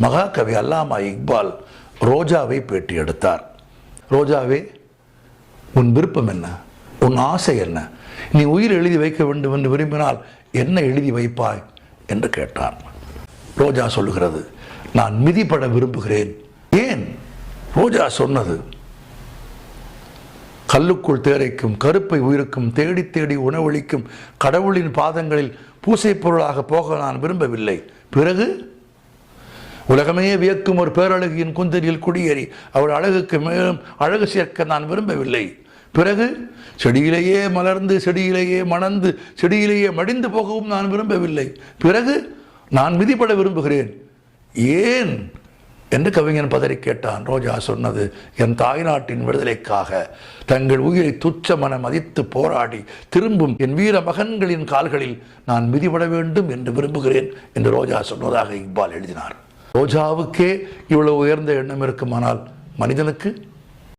மகாகவி அல்லாமா இக்பால் ரோஜாவை பேட்டி எடுத்தார். ரோஜாவே உன் விருப்பம் என்ன? உன் ஆசை என்ன? நீ உயிர் எழுதி வைக்க வேண்டும் என்று விரும்பினால் என்ன எழுதி வைப்பாய்? என்று கேட்டார். ரோஜா சொல்லுகிறது நான் மிதிப்பட விரும்புகிறேன். ஏன்? ரோஜா சொன்னது கல்லுக்குள் தேரைக்கும் கருப்பை உயிருக்கும் தேடி தேடி உணவளிக்கும் கடவுளின் பாதங்களில் பூசை பொருளாக போக நான் விரும்பவில்லை. பிறகு? உலகமே வியக்கும் ஒரு பேரழகியின் குந்தரியில் குடியேறி. அவள் அழகுக்கு மேலும் அழகு சேர்க்க நான் விரும்பவில்லை. பிறகு செடியிலேயே மலர்ந்து செடியிலேயே மணந்து செடியிலேயே மடிந்து போகவும் நான் விரும்பவில்லை. பிறகு நான் மிதிப்பட விரும்புகிறேன். ஏன்? என்று கவிஞன் பதறி கேட்டான். ரோஜா சொன்னது என் தாய்நாட்டின் விடுதலைக்காக. தங்கள் உயிரை துச்சமன மதித்து போராடி திரும்பும் என் வீர மகன்களின் கால்களில் நான் மிதிபட வேண்டும் என்று விரும்புகிறேன் என்று ரோஜா சொன்னதாக இக்பால் எழுதினார். ரோஜாவுக்கே இவ்வளவு உயர்ந்த எண்ணம் இருக்குமானால் மனிதனுக்கு